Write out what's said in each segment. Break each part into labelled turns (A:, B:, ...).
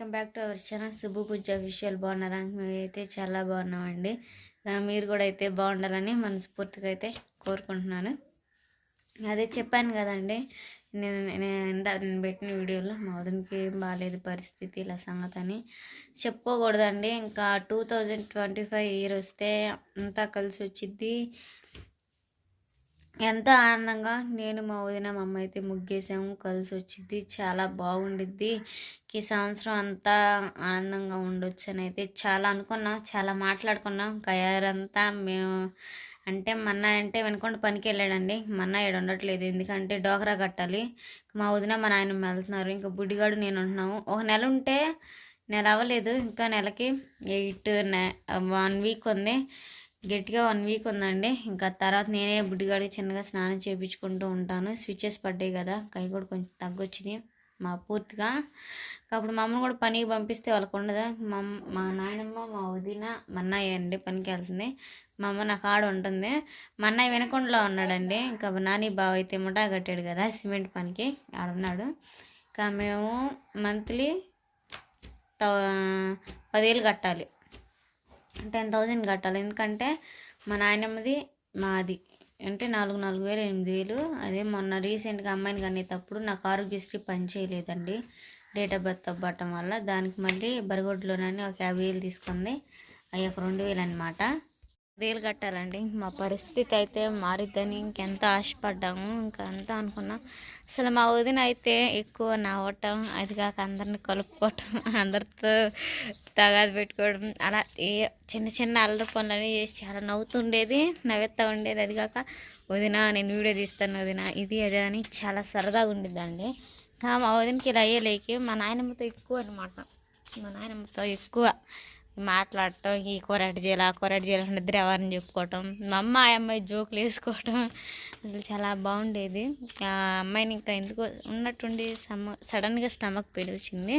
A: Welcome back to our channel. Subbu Pooja official బాగున్నారా? మేమైతే చాలా బాగున్నామండి. మీరు కూడా అయితే బాగుండాలని మనస్ఫూర్తిగా అయితే కోరుకుంటున్నాను. అదే చెప్పాను కదండి నేను నేను నేను పెట్టిన వీడియోలో మా ఏం బాగాలేదు పరిస్థితి ఇలా సంగతి అని చెప్పుకోకూడదండి. ఇంకా two thousand twenty five year వస్తే అంతా కలిసి వచ్చిద్ది. ఎంత ఆనందంగా నేను మా వదిన మా అమ్మ అయితే ముగ్గేసాము కలిసి వచ్చింది చాలా బాగుండిద్ది. ఈ సంవత్సరం అంతా ఆనందంగా ఉండొచ్చు అని అయితే చాలా అనుకున్నాం చాలా మాట్లాడుకున్నాం. గయారంతా మేము అంటే మన్న అంటే వెనుకొండ పనికి వెళ్ళాడండి. మన్న ఏడు ఉండట్లేదు ఎందుకంటే డోకరా కట్టాలి. మా వదిన మా నాయన వెళ్తున్నారు. ఇంకా బుడ్డిగాడు నేను ఉంటున్నాము. ఒక నెల ఉంటే నెల అవ్వలేదు. ఇంకా నెలకి ఎయిట్ వన్ వీక్ ఉంది. గట్టిగా వన్ వీక్ ఉందండి. ఇంకా తర్వాత నేనే బుడ్డిగాడి చిన్నగా స్నానం చేయించుకుంటూ ఉంటాను. స్విచ్చెస్ పడ్డాయి కదా కై కూడా కొంచెం తగ్గొచ్చినాయి. మా పూర్తిగా. అప్పుడు మా అమ్మని కూడా పనికి పంపిస్తే వాళ్ళకు ఉండదా? మా మా నాయనమ్మ మా వదిన మా అన్నయ్య అండి పనికి వెళ్తుంది. మా అమ్మ నాకు ఆడ ఉంటుంది. మా అన్నయ్య వెనకొండలో ఉన్నాడండి. ఇంకా నాని బావ అయితే ముఠా కట్టాడు కదా సిమెంట్ పనికి ఆడున్నాడు ఇంకా మేము మంత్లీ పదివేలు కట్టాలి. టెన్ థౌజండ్ కట్టాలి. ఎందుకంటే మా నాయనమ్మది మాది. అంటే నాలుగు నాలుగు వేలు ఎనిమిది వేలు. అదే మొన్న రీసెంట్గా అమ్మాయిని కనేటప్పుడు నాకు ఆరోగ్యశ్రీ పని చేయలేదండి. డేట్ ఆఫ్ బర్త్ అవ్వటం వల్ల దానికి మళ్ళీ బరగొడ్లోనని ఒక యాభై వేలు తీసుకుంది. అవి ఒక రెండు వేలు అనమాట వేలు కట్టాలండి. మా పరిస్థితి అయితే మారిద్దని ఇంకెంత ఆశపడ్డాము ఇంకా అంతా అనుకున్నాం. అసలు మా వదిన అయితే ఎక్కువ నవ్వటం అది కాక అందరిని కలుపుకోవటం అందరితో తగాదు పెట్టుకోవడం అలా ఏ చిన్న చిన్న అల్లరి పనులని చేసి చాలా నవ్వుతుండేది నవ్వుతూ ఉండేది. అది కాక వదిన నేను వీడియో తీస్తాను వదిన ఇది అదే అని చాలా సరదాగా ఉండేదండి మా వదినకి ఇలా అయ్యేలేకి మా నాయనమ్మతో ఎక్కువ అనమాట. మా నాయనమ్మతో ఎక్కువ మాట్లాడటం ఈ కూర అటు చేయాలి ఆ కూర అటు చేయాలి ఎవరిని చెప్పుకోవటం మా అమ్మ ఆ అమ్మాయి జోకులు వేసుకోవటం అసలు చాలా బాగుండేది. ఆ అమ్మాయిని ఇంకా ఎందుకో ఉన్నట్టుండి సమ సడన్గా స్టమక్ పెయిన్ వచ్చింది.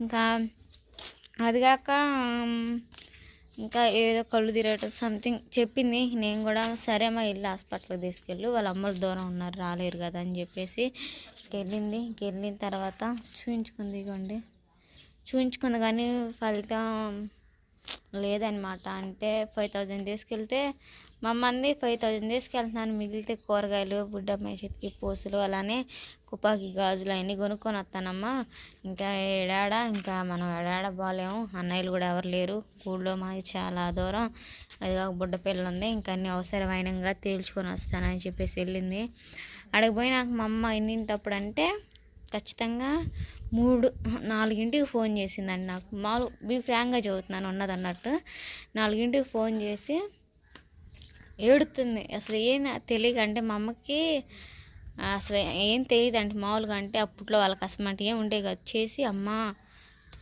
A: ఇంకా అదిగాక ఇంకా ఏదో కళ్ళు తిరగటం సంథింగ్ చెప్పింది. నేను కూడా సరే అమ్మ వెళ్ళి హాస్పిటల్కి తీసుకెళ్ళు వాళ్ళ అమ్మలు దూరం ఉన్నారు రాలేరు కదా అని చెప్పేసి వెళ్ళింది వెళ్ళిన తర్వాత చూయించుకుంది ఇగోండి. చూయించుకుంది కానీ ఫలితం లేదనమాట. అంటే ఫైవ్ థౌజండ్ తీసుకెళ్తే మమ్మల్ని ఫైవ్ థౌజండ్ తీసుకెళ్తున్నాను మిగిలితే కూరగాయలు బుడ్డమ్మాయి చేతికి పూసలు అలానే కుపాకి గాజులు అవన్నీ కొనుక్కొని వస్తానమ్మా ఇంకా ఏడాడ ఇంకా మనం ఏడాడ బాగాలేము అన్నయ్యలు కూడా ఎవరు లేరు. ఊళ్ళో మనకి చాలా దూరం. అది కాక బుడ్డ పిల్ల ఉంది. ఇంకా అన్ని అవసరమైనంగా తేల్చుకొని వస్తానని చెప్పేసి వెళ్ళింది. అక్కడికి పోయి నాకు మా అమ్మ ఎన్నింటప్పుడు అంటే ఖచ్చితంగా మూడు నాలుగింటికి ఫోన్ చేసిందండి నాకు. మామూలు బీ ఫ్రాంక్గా చదువుతున్నాను ఉన్నది అన్నట్టు నాలుగింటికి ఫోన్ చేసి ఏడుతుంది. అసలు ఏం తెలియక అంటే మా అమ్మకి అసలు ఏం తెలియదు అంటే మామూలుగా అంటే అప్పట్లో వాళ్ళకి అసలు ఏం ఉండే కదా. చేసి అమ్మ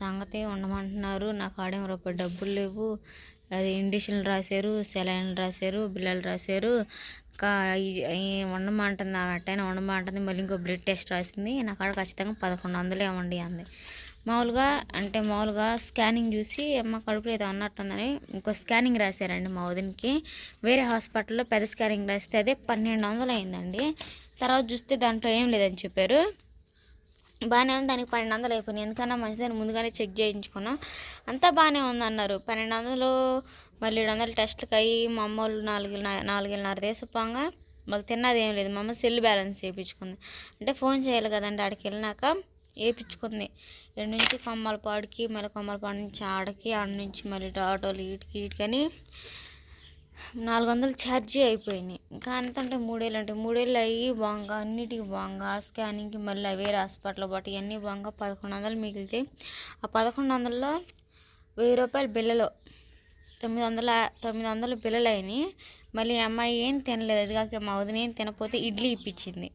A: సంగతి ఉండమంటున్నారు నాకు ఆడేం రూపాయి డబ్బులు లేవు అది ఇండిషన్లు రాశారు సెలైన్లు రాశారు బిల్లలు రాశారు. ఇంకా ఉండమంటుంది ఆమె అట్టైనా ఉండమంటుంది మళ్ళీ ఇంకో బ్లడ్ టెస్ట్ రాసింది. నాకు ఆడ ఖచ్చితంగా పదకొండు వందలు ఏమండి అంది. మామూలుగా అంటే మామూలుగా స్కానింగ్ చూసి మా కడుపులో ఏదో అన్నట్టుందని ఇంకో స్కానింగ్ రాశారండి మా వదినకి. వేరే హాస్పిటల్లో పెద్ద స్కానింగ్ రాస్తే అదే పన్నెండు వందలు అయిందండి. తర్వాత చూస్తే దాంట్లో ఏం లేదని చెప్పారు. బాగానే ఉంది. దానికి పన్నెండు వందలు అయిపోయినాయి. ఎందుకన్నా మంచిదని ముందుగానే చెక్ చేయించుకున్నాం. అంతా బాగానే ఉంది అన్నారు. పన్నెండు వందలు మళ్ళీ ఏడు వందలు టెస్ట్లకి అయ్యి మా అమ్మ వాళ్ళు నాలుగు నాలుగున్నర దేశపోగా మాకు తిన్నది ఏం లేదు. మా అమ్మ సెల్ బ్యాలెన్స్ చేయించుకుంది. అంటే ఫోన్ చేయాలి కదండి ఆడికి వెళ్ళినాక వేయించుకుంది ఇక్కడ నుంచి కొమ్మలపాడికి మళ్ళీ కొమ్మలపాడు నుంచి ఆడకి ఆడ నుంచి మళ్ళీ ఆటోలు ఇటుకి ఇటుకని నాలుగు వందలు ఛార్జీ అయిపోయినాయి. ఇంకా ఎంతంటే అంటే మూడేళ్ళు అంటే మూడేళ్ళు అయ్యి బాగా అన్నిటికి బాగా స్కానింగ్కి మళ్ళీ వేరే హాస్పిటల్ పాటు ఇవన్నీ బాగా పదకొండు వందలు మిగిలితే ఆ పదకొండు వందల్లో వెయ్యి రూపాయలు బిల్లలు తొమ్మిది వందల తొమ్మిది వందలు బిల్లలు అయినాయి మళ్ళీ అమ్మాయి ఏం తినలేదు అది కాక మా వదిన ఏం తినపోతే ఇడ్లీ ఇప్పించింది.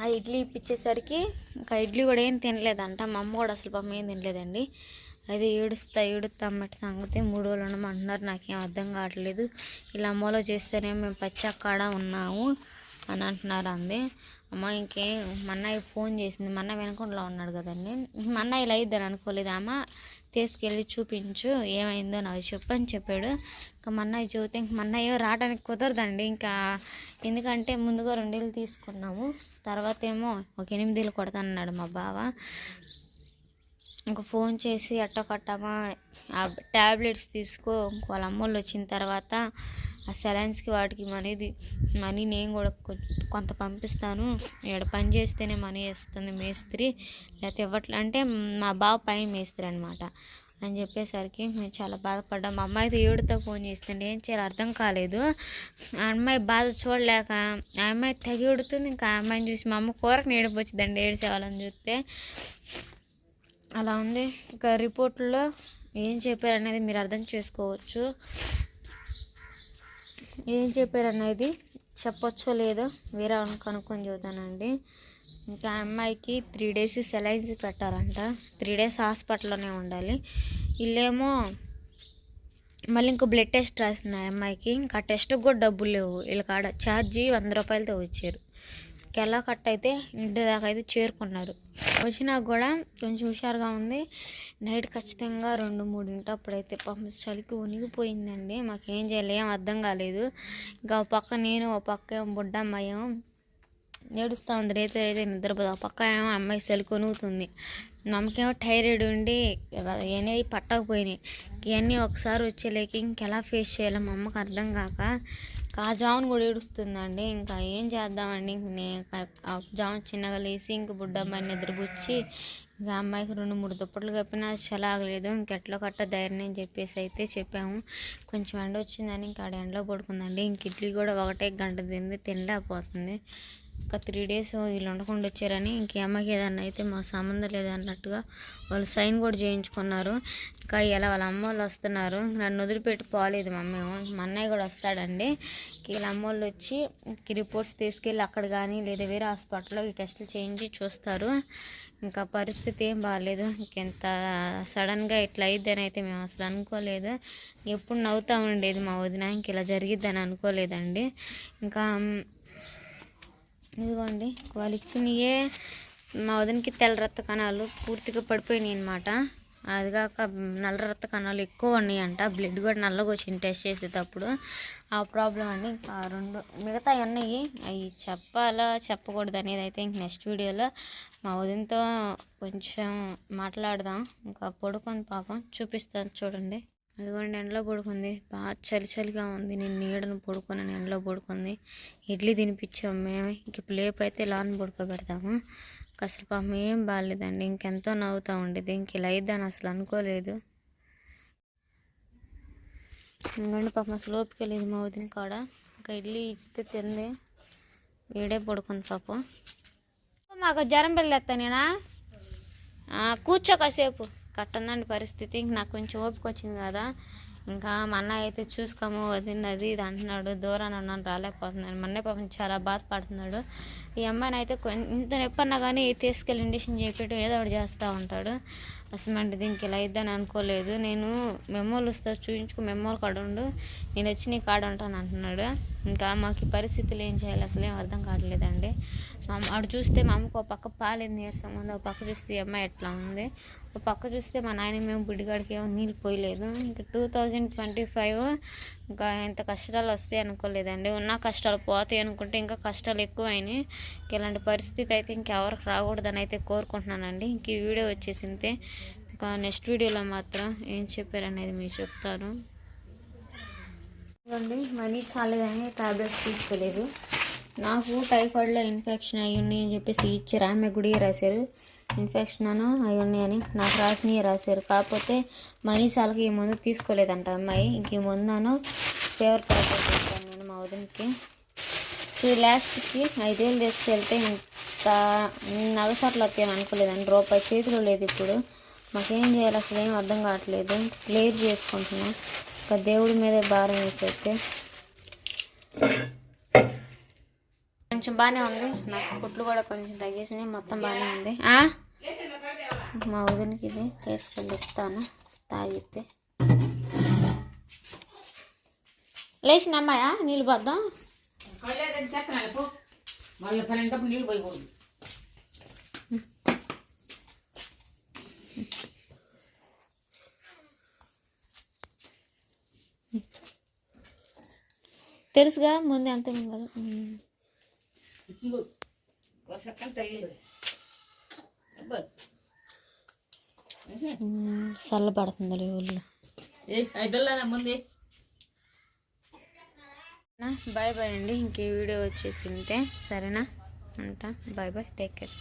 A: ఆ ఇడ్లీ ఇప్పించేసరికి ఇంకా ఇడ్లీ కూడా ఏం తినలేదంట. మా అమ్మ కూడా అసలు పాపం ఏం తినలేదండి. అది ఏడుస్తా ఏడుస్తా అమ్మటి సంగతి మూడు రోజులు ఉండమంటున్నారు నాకేం అర్థం కావట్లేదు. ఇలా అమ్మలో చేస్తేనే మేము పచ్చక్కడ ఉన్నాము అని అంటున్నారు అంది. అమ్మ ఇంకేం? మా ఫోన్ చేసింది. మా అన్నయ్య వెనకుండా ఉన్నాడు కదండి. మా అన్నయ్య ఇలా అయిద్దని అనుకోలేదు. అమ్మ తీసుకెళ్ళి చూపించు. ఏమైందో నాకు చెప్పని చెప్పాడు. ఇంకా మా అన్నయ్య ఇంక మా రావడానికి కుదరదండి. ఇంకా ఎందుకంటే ముందుగా రెండేళ్ళు తీసుకున్నాము. తర్వాత ఏమో ఒక ఎనిమిదేళ్ళు కొడతానన్నాడు మా బావ. ఇంక ఫోన్ చేసి ఎట్టకట్టమా ఆ ట్యాబ్లెట్స్ తీసుకో వాళ్ళ అమ్మోళ్ళు వచ్చిన తర్వాత ఆ సెలైన్స్కి వాటికి మనీది మనీ నేను కూడా కొంత పంపిస్తాను. ఇక్కడ పని చేస్తేనే మనీ ఇస్తుంది మేస్త్రి. లేకపోతే ఇవ్వట్లే అంటే మా బావ పైన మేస్త్రి అనమాట అని చెప్పేసరికి మేము చాలా బాధపడ్డాం. మా అమ్మాయి అయితే ఏడుతో ఫోన్ చేస్తుంటే ఏం చేయాలి అర్థం కాలేదు. ఆ అమ్మాయి బాధ చూడలేక ఆ అమ్మాయి తెగి ఉడుతుంది ఇంకా ఆ అమ్మాయిని చూసి మా అమ్మ కూరకు ఏడుపు ఏడిసేవాళ్ళని చూస్తే అలా ఉంది. ఇంకా రిపోర్ట్లో ఏం చెప్పారు అనేది మీరు అర్థం చేసుకోవచ్చు. ఏం చెప్పారు అనేది చెప్పొచ్చో లేదో వేరే కనుక్కొని చూద్దానండి ఇంకా అమ్మాయికి త్రీ డేస్ సెలైన్స్ పెట్టాలంట. త్రీ డేస్ హాస్పిటల్లోనే ఉండాలి. వీళ్ళేమో మళ్ళీ ఇంకో బ్లడ్ టెస్ట్ రాసింది ఆ అమ్మాయికి. ఇంకా టెస్ట్కి కూడా డబ్బులు లేవు. వీళ్ళ కాడ ఛార్జీ వంద రూపాయలతో వచ్చారు ఎలా కట్ అయితే ఇంటి దాకా అయితే చేరుకున్నారు. వచ్చినా కూడా కొంచెం హుషారుగా ఉంది. నైట్ ఖచ్చితంగా రెండు మూడింటి అప్పుడైతే పాపం చలికి ఉనిగిపోయిందండి మాకేం చేయాలి ఏం అర్థం కాలేదు. ఇంకా ఒక పక్క నేను ఒక పక్క ఏమో బుడ్డమ్మాయం ఏడుస్తూ ఉంది. రైతు అయితే నిద్రపోదు. ఆ పక్క ఏమో అమ్మాయి చలి ఉనుగుతుంది నమ్మకేమో థైరాయిడ్ ఉండి అనేది పట్టకపోయినాయి. ఇవన్నీ ఒకసారి వచ్చేలేక ఇంకెలా ఫేస్ చేయాలో మా అమ్మకి అర్థం కాక జామును కూడా ఏడుస్తుందండి. ఇంకా ఏం చేద్దామండి? ఇంక నేను ఆ జాము చిన్నగా లేసి ఇంక బుడ్డమ్మాయిని నిద్రపుచ్చి ఇంకా అమ్మాయికి రెండు మూడు దుప్పట్లు కప్పినా చలాగలేదు. ఇంకెట్లో కట్ట ధైర్యం అని చెప్పేసి అయితే చెప్పాము. కొంచెం ఎండ వచ్చిందని ఇంకా ఆడ ఎండలో పడుకుందండి. ఇంక ఇడ్లీ కూడా ఒకటే గంట తింది తినలేకపోతుంది. ఒక త్రీ డేస్ వీళ్ళు ఉండకుండా వచ్చారని ఇంక అమ్మకి ఏదన్నా అయితే మా సంబంధం లేదు అన్నట్టుగా వాళ్ళు సైన్ కూడా చేయించుకున్నారు. ఇంకా ఇలా వాళ్ళ అమ్మ వాళ్ళు వస్తున్నారు. నన్ను వదిలిపెట్టి పోలేదు మమ్మీ మా అన్నయ్య కూడా వస్తాడండి. వీళ్ళ అమ్మ వాళ్ళు వచ్చి రిపోర్ట్స్ తీసుకెళ్ళి అక్కడ కానీ లేదా వేరే హాస్పిటల్లో ఈ టెస్టులు చేయించి చూస్తారు. ఇంకా పరిస్థితి ఏం బాగాలేదు ఇంకెంత సడన్గా ఇట్లా అయిద్దని అయితే మేము అసలు అనుకోలేదు. ఎప్పుడు నవ్వుతూ ఉండేది మా వదిన. ఇంక ఇలా జరిగిద్దని అనుకోలేదండి. ఇంకా ఇదిగోండి వాళ్ళు ఇచ్చినయే మా వదినకి తెల్ల రక్త కణాలు పూర్తిగా పడిపోయినాయి అనమాట అది కాక నల్ల రక్త కణాలు ఎక్కువ ఉన్నాయంట. బ్లడ్ కూడా నల్లగా వచ్చింది టెస్ట్ చేసేటప్పుడు. ఆ ప్రాబ్లం అండి. ఇంకా రెండు మిగతా ఉన్నాయి అవి చెప్పాలా చెప్పకూడదు అనేది అయితే ఇంక నెక్స్ట్ వీడియోలో మా వదినతో కొంచెం మాట్లాడదాం. ఇంకా పడుకొని పాపం చూపిస్తాను చూడండి. అదిగోండి ఎండలో పడుకుంది. బాగా చలి చలిగా ఉంది. నేను నీడను పడుకున్నాను. ఎండలో పడుకుంది. ఇడ్లీ తినిపించాం మేము. ఇంక ఇప్పుడు లేపు అయితే లాన్ పడుకోబెడతాము. అసలు పాపం ఏం బాగాలేదండి ఇంకెంతో నవ్వుతూ ఉండేది. ఇంక ఇలా అయిద్దని అసలు అనుకోలేదు. ఎందుకంటే పాపం అసలు ఓపిక లేదు మా వదిన కాడ. ఇంకా ఇడ్లీ ఇచ్చితే తింది. ఏడే పడుకుంది పాపం. మాకు జ్వరం పిల్లెత్తానేనా కూర్చో కాసేపు. కట్టనండి పరిస్థితి. ఇంక నాకు కొంచెం ఓపిక వచ్చింది కదా. ఇంకా మా అన్నయ్య అయితే చూసుకోము వదింది అది ఇది అంటున్నాడు. దూరాన ఉన్నాను రాలేకపోతున్నాను. మా పాపం చాలా బాధపడుతున్నాడు. ఈ అమ్మాయిని అయితే ఇంత నొప్పి కానీ తీసుకెళ్ళి ఇండిషన్ చెప్పేయడం ఏదో ఒకటి చేస్తూ ఉంటాడు. అసలు అంటే దీనికి ఇలా ఇద్దని అనుకోలేదు. నేను మెమోలు వస్తా చూపించుకో మెమోలు కాడ ఉండు. నేను వచ్చి నీ కాడ ఉంటాను అంటున్నాడు. ఇంకా మాకు ఈ పరిస్థితులు ఏం చేయాలి? అసలు ఏం అర్థం కావట్లేదండి. మా అమ్మ ఆడు చూస్తే మా అమ్మకు ఒక పక్క పాలేదు నీరసం ఉంది ఒక పక్క చూస్తే ఈ అమ్మాయి ఎట్లా ఉంది? ఒక పక్క చూస్తే మా నాయన మేము బుడ్డిగాడికి ఏమో నీళ్ళు పోయలేదు. ఇంకా టూ థౌజండ్ ట్వంటీ ఫైవ్ ఇంకా ఎంత కష్టాలు వస్తాయి అనుకోలేదండి. ఉన్న కష్టాలు పోతాయి అనుకుంటే ఇంకా కష్టాలు ఎక్కువైనాయి. ఇంక ఇలాంటి పరిస్థితి అయితే ఇంకెవరికి రాకూడదని అయితే కోరుకుంటున్నానండి. ఇంక ఈ వీడియో వచ్చేసింతే ఇంకా నెక్స్ట్ వీడియోలో మాత్రం ఏం చెప్పారనేది మీకు చెప్తాను. ఇవ్వండి మనీ చాలేదని టాబ్లెట్స్ తీసుకోలేదు. నాకు టైఫాయిడ్లో ఇన్ఫెక్షన్ అయ్యి ఉన్నాయి అని చెప్పేసి ఇచ్చారు. ఆమె గుడి రాశారు. ఇన్ఫెక్షన్ అను అవి ఉన్నాయని నాకు రాసినవి రాశారు. కాకపోతే మనీ ఈ మందు తీసుకోలేదంట అమ్మాయి. ఇంక ఈ మందును ఫేవర్ ప్యాకెట్ ఇచ్చాను నేను మా వదినకి. ఈ లాస్ట్కి ఐదేళ్ళు తీసుకెళ్తే ఇంత నగసట్లు వస్తాయని అనుకోలేదండి. రూపాయి చేతిలో లేదు ఇప్పుడు. మాకేం చేయాలి అసలు ఏం అర్థం కావట్లేదు. క్లియర్ చేసుకుంటున్నాం. ఇంకా దేవుడి మీదే భారం వేసైతే. కొంచెం బాగానే ఉంది. నాకు కుట్లు కూడా కొంచెం తగ్గేసినాయి మొత్తం బాగానే ఉంది. ఆ? మా వదినకి ఇది తీసుకెళ్ళి ఇస్తాను తాగితే. లేచిన అమ్మాయా? నీళ్ళు పోద్దాం. తెలుసుగా ముందు అంతే కదా
B: వర్షక్కని తల్లి
A: చల్లబడుతుంది ఊళ్ళో.
B: ముందు.
A: బాయ్ బాయ్ అండి. ఇంక ఈ వీడియో వచ్చేసి ఉంటే సరేనా ఉంటా. Bye bye take care.